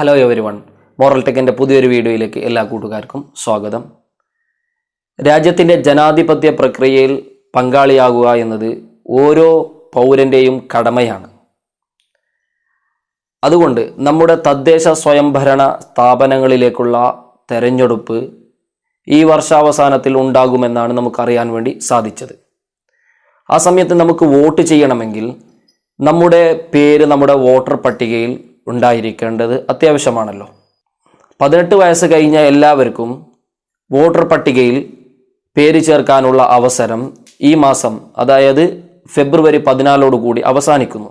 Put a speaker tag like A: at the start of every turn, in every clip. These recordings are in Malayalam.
A: ഹലോ എവരി വൺ മോറൽ ടെക്കിൻ്റെ പുതിയൊരു വീഡിയോയിലേക്ക് എല്ലാ കൂട്ടുകാർക്കും സ്വാഗതം രാജ്യത്തിൻ്റെ ജനാധിപത്യ പ്രക്രിയയിൽ പങ്കാളിയാകുക എന്നത് ഓരോ പൗരൻ്റെയും കടമയാണ് അതുകൊണ്ട് നമ്മുടെ തദ്ദേശ സ്വയംഭരണ സ്ഥാപനങ്ങളിലേക്കുള്ള തെരഞ്ഞെടുപ്പ് ഈ വർഷാവസാനത്തിൽ ഉണ്ടാകുമെന്നാണ് നമുക്കറിയാൻ വേണ്ടി സാധിച്ചത് ആ സമയത്ത് നമുക്ക് വോട്ട് ചെയ്യണമെങ്കിൽ നമ്മുടെ പേര് നമ്മുടെ വോട്ടർ പട്ടികയിൽ ഉണ്ടായിരിക്കേണ്ടത് അത്യാവശ്യമാണല്ലോ പതിനെട്ട് വയസ്സ് കഴിഞ്ഞ എല്ലാവർക്കും വോട്ടർ പട്ടികയിൽ പേര് ചേർക്കാനുള്ള അവസരം ഈ മാസം അതായത് ഫെബ്രുവരി പതിനാലോടുകൂടി അവസാനിക്കുന്നു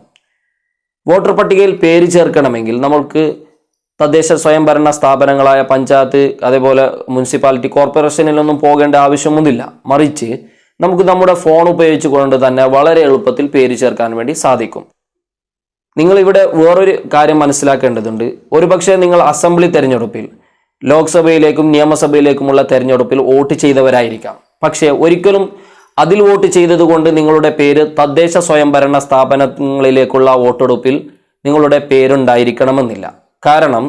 A: വോട്ടർ പട്ടികയിൽ പേര് ചേർക്കണമെങ്കിൽ നമ്മൾക്ക് തദ്ദേശ സ്വയംഭരണ സ്ഥാപനങ്ങളായ പഞ്ചായത്ത് അതേപോലെ മുനിസിപ്പാലിറ്റി കോർപ്പറേഷനിലൊന്നും പോകേണ്ട ആവശ്യമൊന്നുമില്ല മറിച്ച് നമുക്ക് നമ്മുടെ ഫോൺ ഉപയോഗിച്ചുകൊണ്ട് തന്നെ വളരെ എളുപ്പത്തിൽ പേര് ചേർക്കാൻ വേണ്ടി സാധിക്കും നിങ്ങൾ ഇവിടെ വേറൊരു കാര്യം മനസ്സിലാക്കേണ്ടതുണ്ട് ഒരുപക്ഷെ നിങ്ങൾ അസംബ്ലി തെരഞ്ഞെടുപ്പിൽ ലോക്സഭയിലേക്കും നിയമസഭയിലേക്കുമുള്ള തെരഞ്ഞെടുപ്പിൽ വോട്ട് ചെയ്തവരായിരിക്കാം പക്ഷേ ഒരിക്കലും അതിൽ വോട്ട് ചെയ്തതുകൊണ്ട് നിങ്ങളുടെ പേര് തദ്ദേശ സ്വയംഭരണ സ്ഥാപനങ്ങളിലേക്കുള്ള വോട്ടെടുപ്പിൽ നിങ്ങളുടെ പേരുണ്ടായിരിക്കണമെന്നില്ല കാരണം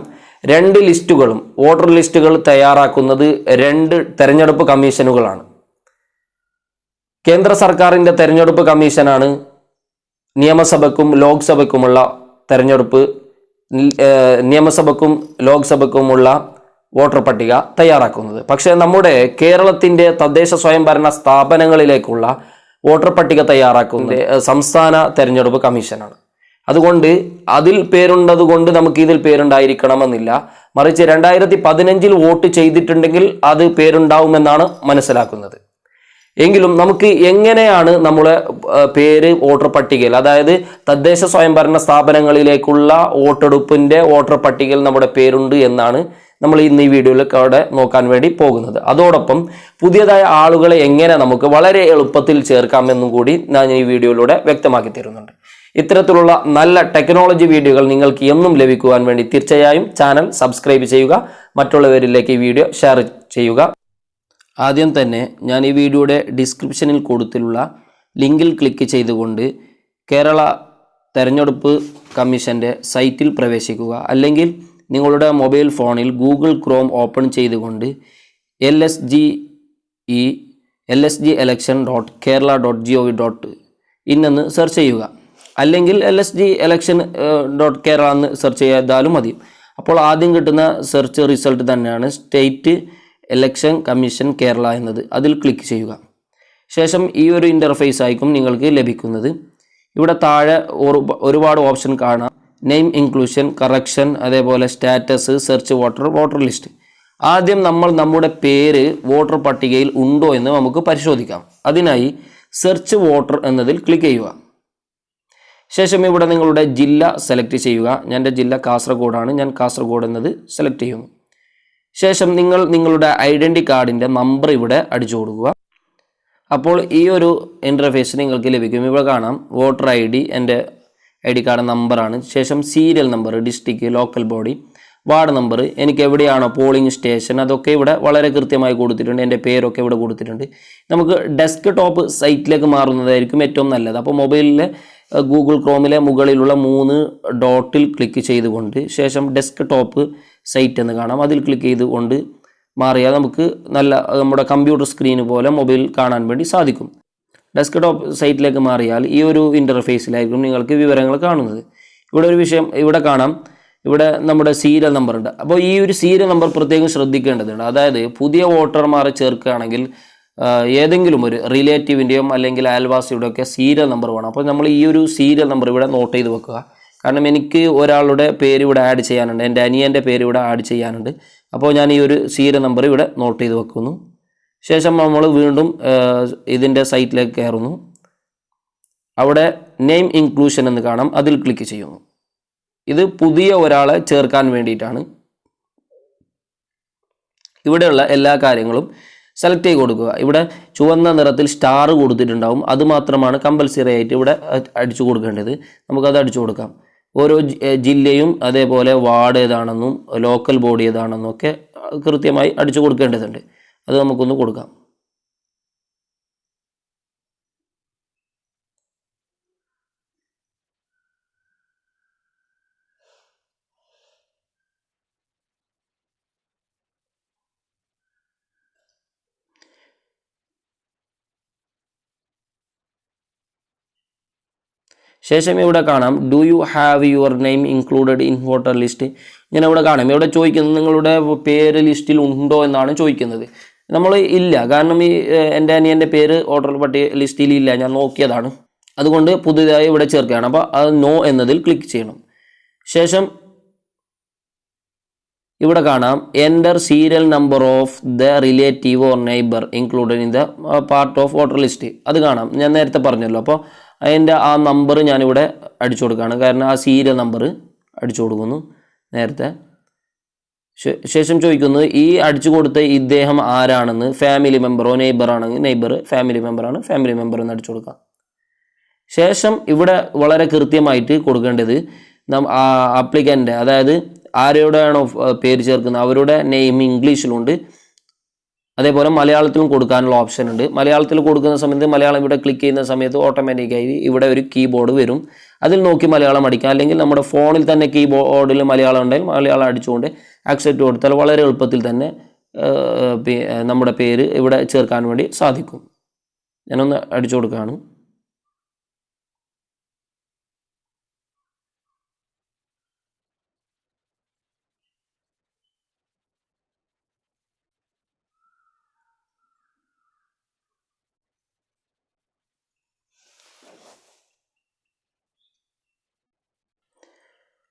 A: രണ്ട് ലിസ്റ്റുകളും വോട്ടർ ലിസ്റ്റുകൾ തയ്യാറാക്കുന്നത് രണ്ട് തെരഞ്ഞെടുപ്പ് കമ്മീഷനുകളാണ് കേന്ദ്ര സർക്കാരിൻ്റെ തെരഞ്ഞെടുപ്പ് കമ്മീഷനാണ് നിയമസഭയ്ക്കും ലോക്സഭയ്ക്കുമുള്ള തെരഞ്ഞെടുപ്പ് നിയമസഭയ്ക്കും ലോക്സഭയ്ക്കുമുള്ള വോട്ടർ പട്ടിക തയ്യാറാക്കുന്നത് പക്ഷേ നമ്മുടെ കേരളത്തിൻ്റെ തദ്ദേശ സ്വയംഭരണ സ്ഥാപനങ്ങളിലേക്കുള്ള വോട്ടർ പട്ടിക തയ്യാറാക്കുന്നത് സംസ്ഥാന തെരഞ്ഞെടുപ്പ് കമ്മീഷനാണ് അതുകൊണ്ട് അതിൽ കൊണ്ട് നമുക്ക് ഇതിൽ പേരുണ്ടായിരിക്കണമെന്നില്ല മറിച്ച് രണ്ടായിരത്തി പതിനഞ്ചിൽ വോട്ട് ചെയ്തിട്ടുണ്ടെങ്കിൽ അത് പേരുണ്ടാവുമെന്നാണ് മനസ്സിലാക്കുന്നത് എങ്കിലും നമുക്ക് എങ്ങനെയാണ് നമ്മളെ പേര് വോട്ടർ പട്ടികയിൽ അതായത് തദ്ദേശ സ്വയംഭരണ സ്ഥാപനങ്ങളിലേക്കുള്ള വോട്ടെടുപ്പിൻ്റെ വോട്ടർ പട്ടികയിൽ നമ്മുടെ പേരുണ്ട് എന്നാണ് നമ്മൾ ഇന്ന് ഈ വീഡിയോയിലൊക്കെ നോക്കാൻ വേണ്ടി പോകുന്നത് അതോടൊപ്പം പുതിയതായ ആളുകളെ എങ്ങനെ നമുക്ക് വളരെ എളുപ്പത്തിൽ ചേർക്കാമെന്നും കൂടി ഞാൻ ഈ വീഡിയോയിലൂടെ വ്യക്തമാക്കി തരുന്നുണ്ട് ഇത്തരത്തിലുള്ള നല്ല ടെക്നോളജി വീഡിയോകൾ നിങ്ങൾക്ക് എന്നും ലഭിക്കുവാൻ വേണ്ടി തീർച്ചയായും ചാനൽ സബ്സ്ക്രൈബ് ചെയ്യുക മറ്റുള്ളവരിലേക്ക് ഈ വീഡിയോ ഷെയർ ചെയ്യുക ആദ്യം തന്നെ ഞാൻ ഈ വീഡിയോയുടെ ഡിസ്ക്രിപ്ഷനിൽ കൊടുത്തിട്ടുള്ള ലിങ്കിൽ ക്ലിക്ക് ചെയ്തുകൊണ്ട് കേരള തെരഞ്ഞെടുപ്പ് കമ്മീഷൻ്റെ സൈറ്റിൽ പ്രവേശിക്കുക അല്ലെങ്കിൽ നിങ്ങളുടെ മൊബൈൽ ഫോണിൽ ഗൂഗിൾ ക്രോം ഓപ്പൺ ചെയ്തുകൊണ്ട് L S G E L S G election dot Kerala dot G O V dot in എന്ന് സെർച്ച് ചെയ്യുക അല്ലെങ്കിൽ L S G election dot Kerala എന്ന് സെർച്ച് ചെയ്താലും മതി അപ്പോൾ ആദ്യം കിട്ടുന്ന സെർച്ച് റിസൾട്ട് തന്നെയാണ് സ്റ്റേറ്റ് എലക്ഷൻ കമ്മീഷൻ കേരള എന്നത് അതിൽ ക്ലിക്ക് ചെയ്യുക ശേഷം ഈ ഒരു ഇൻ്റർഫേസ് ആയിരിക്കും നിങ്ങൾക്ക് ലഭിക്കുന്നത് ഇവിടെ താഴെ ഒരുപാട് ഓപ്ഷൻ കാണാം നെയിം ഇൻക്ലൂഷൻ കറക്ഷൻ അതേപോലെ status search voter voter list ആദ്യം നമ്മൾ നമ്മുടെ പേര് വോട്ടർ പട്ടികയിൽ ഉണ്ടോ എന്ന് നമുക്ക് പരിശോധിക്കാം അതിനായി സെർച്ച് വോട്ടർ എന്നതിൽ ക്ലിക്ക് ചെയ്യുക ശേഷം ഇവിടെ നിങ്ങളുടെ ജില്ല സെലക്ട് ചെയ്യുക എൻ്റെ ജില്ല കാസർഗോഡാണ് ഞാൻ കാസർഗോഡ് എന്നത് സെലക്ട് ചെയ്യുന്നു ശേഷം നിങ്ങൾ നിങ്ങളുടെ ഐഡൻറ്റി കാർഡിൻ്റെ നമ്പർ ഇവിടെ അടിച്ചു കൊടുക്കുക അപ്പോൾ ഈ ഒരു ഇൻ്റർഫേസ് നിങ്ങൾക്ക് ലഭിക്കും ഇവിടെ കാണാം വോട്ടർ ഐ ഡി എൻ്റെ ഐ ഡി കാർഡ് നമ്പറാണ് ശേഷം serial number district local body ward number എനിക്ക് എവിടെയാണോ പോളിംഗ് സ്റ്റേഷൻ അതൊക്കെ ഇവിടെ വളരെ കൃത്യമായി കൊടുത്തിട്ടുണ്ട് എൻ്റെ പേരൊക്കെ ഇവിടെ കൊടുത്തിട്ടുണ്ട് നമുക്ക് ഡെസ്ക് ടോപ്പ് സൈറ്റിലേക്ക് മാറുന്നതായിരിക്കും ഏറ്റവും നല്ലത് അപ്പോൾ മൊബൈലിലെ ഗൂഗിൾ ക്രോമിലെ മുകളിലുള്ള മൂന്ന് ഡോട്ടിൽ ക്ലിക്ക് ചെയ്തുകൊണ്ട് ശേഷം ഡെസ്ക് ടോപ്പ് സൈറ്റ് എന്ന് കാണാം അതിൽ ക്ലിക്ക് ചെയ്തുകൊണ്ട് മാറിയാൽ നമുക്ക് നല്ല നമ്മുടെ കമ്പ്യൂട്ടർ സ്ക്രീന് പോലെ മൊബൈൽ കാണാൻ വേണ്ടി സാധിക്കും ഡെസ്ക്ടോപ്പ് സൈറ്റിലേക്ക് മാറിയാൽ ഈ ഒരു ഇൻ്റർഫേസിലായിരിക്കും നിങ്ങൾക്ക് വിവരങ്ങൾ കാണുന്നത് ഇവിടെ ഒരു വിഷയം ഇവിടെ കാണാം ഇവിടെ നമ്മുടെ സീരിയൽ നമ്പർ ഉണ്ട് അപ്പോൾ ഈ ഒരു സീരിയൽ നമ്പർ പ്രത്യേകം ശ്രദ്ധിക്കേണ്ടതുണ്ട് അതായത് പുതിയ വോട്ടർമാരെ ചേർക്കുകയാണെങ്കിൽ ഏതെങ്കിലും ഒരു റിലേറ്റീവിൻ്റെയും അല്ലെങ്കിൽ അയൽവാസിയുടെയൊക്കെ സീരിയൽ നമ്പർ വേണം അപ്പോൾ നമ്മൾ ഈ ഒരു സീരിയൽ നമ്പർ ഇവിടെ നോട്ട് ചെയ്ത് വെക്കുക കാരണം എനിക്ക് ഒരാളുടെ പേര് ഇവിടെ ആഡ് ചെയ്യാനുണ്ട് എൻ്റെ അനിയൻ്റെ പേര് ഇവിടെ ആഡ് ചെയ്യാനുണ്ട് അപ്പോൾ ഞാൻ ഈ ഒരു സീര നമ്പർ ഇവിടെ നോട്ട് ചെയ്ത് വെക്കുന്നു ശേഷം നമ്മൾ വീണ്ടും ഇതിൻ്റെ സൈറ്റിലേക്ക് കയറുന്നു അവിടെ നെയിം ഇൻക്ലൂഷൻ എന്ന് കാണാം അതിൽ ക്ലിക്ക് ചെയ്യുന്നു ഇത് പുതിയ ഒരാളെ ചേർക്കാൻ വേണ്ടിയിട്ടാണ് ഇവിടെയുള്ള എല്ലാ കാര്യങ്ങളും സെലക്ട് ചെയ്ത് കൊടുക്കുക ഇവിടെ ചുവന്ന നിറത്തിൽ സ്റ്റാർ കൊടുത്തിട്ടുണ്ടാവും അത് മാത്രമാണ് കമ്പൽസറി ആയിട്ട് ഇവിടെ അടിച്ചു കൊടുക്കേണ്ടത് നമുക്കത് അടിച്ചു കൊടുക്കാം ഓരോ ജില്ലയും അതേപോലെ വാർഡ് ഏതാണെന്നും ലോക്കൽ ബോഡി ഏതാണെന്നും ഒക്കെ കൃത്യമായി അടിച്ചു കൊടുക്കേണ്ടതുണ്ട് അത് നമുക്കൊന്ന് കൊടുക്കാം ശേഷം ഇവിടെ കാണാം do you have your name included in voter list ഞാൻ ഇവിടെ കാണാം ഇവിടെ ചോദിക്കുന്നത് നിങ്ങളുടെ പേര് ലിസ്റ്റിൽ ഉണ്ടോ എന്നാണ് ചോദിക്കുന്നത് നമ്മൾ ഇല്ല കാരണം ഈ എൻ്റെ അനിയൻ്റെ പേര് ഓർഡർ പട്ടിക ലിസ്റ്റിൽ ഇല്ല ഞാൻ നോക്കിയതാണ് അതുകൊണ്ട് പുതിയതായി ഇവിടെ ചേർക്കുകയാണ് അപ്പോൾ അത് നോ എന്നതിൽ ക്ലിക്ക് ചെയ്യണം ശേഷം ഇവിടെ കാണാം enter serial number of the relative or neighbour included in the part of voter list അത് കാണാം ഞാൻ നേരത്തെ പറഞ്ഞല്ലോ അപ്പോൾ അതിൻ്റെ ആ നമ്പർ ഞാനിവിടെ അടിച്ചു കൊടുക്കുകയാണ് കാരണം ആ സീരിയൽ നമ്പർ അടിച്ചു കൊടുക്കുന്നു നേരത്തെ ശേഷം ചോദിക്കുന്നത് ഈ അടിച്ചു കൊടുത്ത ഇദ്ദേഹം ആരാണെന്ന് ഫാമിലി മെമ്പറോ നെയ്ബർ ആണെങ്കിൽ നെയ്ബർ ഫാമിലി മെമ്പറാണ് ഫാമിലി മെമ്പർ എന്ന് അടിച്ചു കൊടുക്കാം ശേഷം ഇവിടെ വളരെ കൃത്യമായിട്ട് കൊടുക്കേണ്ടത് അപ്ലിക്കൻ്റെ അതായത് ആരോടെയാണോ പേര് ചേർക്കുന്നത് അവരുടെ നെയിം ഇംഗ്ലീഷിലുണ്ട് അതേപോലെ മലയാളത്തിലും കൊടുക്കാനുള്ള ഓപ്ഷൻ ഉണ്ട് മലയാളത്തിൽ കൊടുക്കുന്ന സമയത്ത് മലയാളം ഇവിടെ ക്ലിക്ക് ചെയ്യുന്ന സമയത്ത് ഓട്ടോമാറ്റിക്കായി ഇവിടെ ഒരു കീബോർഡ് വരും അതിൽ നോക്കി മലയാളം അടിക്കാം അല്ലെങ്കിൽ നമ്മുടെ ഫോണിൽ തന്നെ കീബോർഡിൽ മലയാളം ഉണ്ടെങ്കിൽ മലയാളം അടിച്ചുകൊണ്ട് അക്സെപ്റ്റ് കൊടുത്താൽ വളരെ എളുപ്പത്തിൽ തന്നെ നമ്മുടെ പേര് ഇവിടെ ചേർക്കാൻ വേണ്ടി സാധിക്കും ഞാനൊന്ന് അടിച്ചു കൊടുക്കുകയാണ്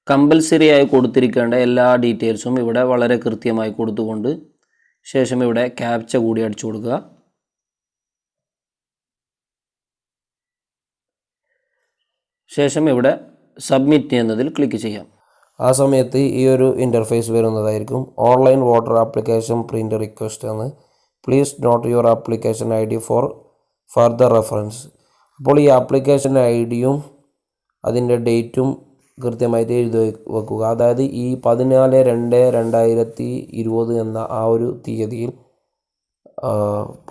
A: കമ്പൽസറി ആയി കൊടുത്തിരിക്കേണ്ട എല്ലാ ഡീറ്റെയിൽസും ഇവിടെ വളരെ കൃത്യമായി കൊടുത്തുകൊണ്ട് ശേഷം ഇവിടെ ക്യാപ്ച കൂടി അടിച്ചു കൊടുക്കുക ശേഷം ഇവിടെ സബ്മിറ്റ് എന്നതിൽ ക്ലിക്ക് ചെയ്യാം
B: ആ സമയത്ത് ഈ ഒരു ഇൻ്റർഫേസ് വരുന്നതായിരിക്കും online voter application print request എന്ന് please note your application I D for further reference അപ്പോൾ ഈ ആപ്ലിക്കേഷൻ ഐ ഡിയും അതിൻ്റെ ഡേറ്റും കൃത്യമായിട്ട് എഴുതി വെക്കുക അതായത് ഈ പതിനാല് രണ്ട് രണ്ടായിരത്തി ഇരുപത് എന്ന ആ ഒരു തീയതിയിൽ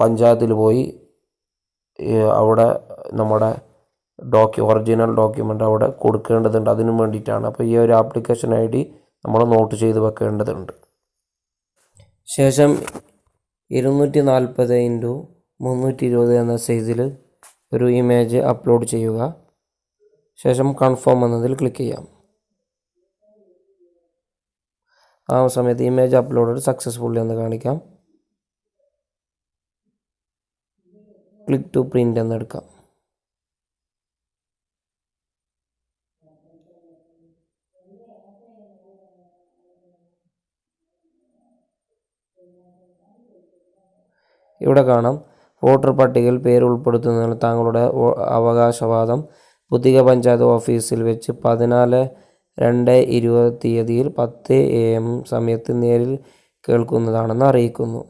B: പഞ്ചായത്തിൽ പോയി അവിടെ നമ്മുടെ ഡോക്യു ഒറിജിനൽ ഡോക്യുമെൻ്റ് അവിടെ കൊടുക്കേണ്ടതുണ്ട് അതിനു വേണ്ടിയിട്ടാണ് അപ്പോൾ ഈ ഒരു ആപ്ലിക്കേഷൻ ഐ ഡി നമ്മൾ നോട്ട് ചെയ്ത് വെക്കേണ്ടതുണ്ട് ശേഷം ഇരുന്നൂറ്റി നാൽപ്പത് ഇൻറ്റു മുന്നൂറ്റി ഇരുപത് എന്ന സൈസിൽ ഒരു ഇമേജ് അപ്ലോഡ് ചെയ്യുക ശേഷം കൺഫേം എന്നതിൽ ക്ലിക്ക് ചെയ്യാം ആ സമയത്ത് ഇമേജ് അപ്ലോഡ് സക്സസ്ഫുള്ളി എന്ന് കാണിക്കാം ക്ലിക്ക് ടു പ്രിൻ്റ് എന്നെടുക്കാം ഇവിടെ കാണാം വോട്ടർ പട്ടികയിൽ പേര് ഉൾപ്പെടുത്തുന്നതിന് താങ്കളുടെ അവകാശവാദം പുതിയ പഞ്ചായത്ത് ഓഫീസിൽ വെച്ച് പതിനാല് രണ്ട് ഇരുപത് തീയതിയിൽ പത്ത് എ എം സമയത്ത് നേരിൽ കേൾക്കുന്നതാണെന്ന് അറിയിക്കുന്നു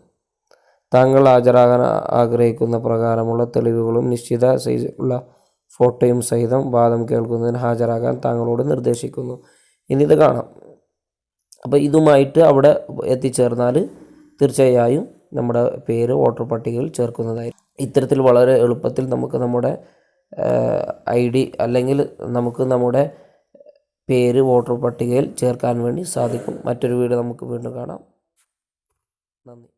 B: താങ്കൾ ഹാജരാകാൻ ആഗ്രഹിക്കുന്ന പ്രകാരമുള്ള തെളിവുകളും നിശ്ചിത സൈസിലുള്ള ഫോട്ടോയും സഹിതം വാദം കേൾക്കുന്നതിന് ഹാജരാകാൻ താങ്കളോട് നിർദ്ദേശിക്കുന്നു ഇനി കാണാം അപ്പോൾ ഇതുമായിട്ട് അവിടെ എത്തിച്ചേർന്നാൽ തീർച്ചയായും നമ്മുടെ പേര് വോട്ടർ പട്ടികയിൽ ചേർക്കുന്നതായിരിക്കും ഇത്തരത്തിൽ വളരെ എളുപ്പത്തിൽ നമുക്ക് നമ്മുടെ ഐ ഡി അല്ലെങ്കിൽ നമുക്ക് നമ്മുടെ പേര് വോട്ടർ പട്ടികയിൽ ചേർക്കാൻ വേണ്ടി സാധിക്കും മറ്റൊരു വീഡിയോ നമുക്ക് വീണ്ടും കാണാം നന്ദി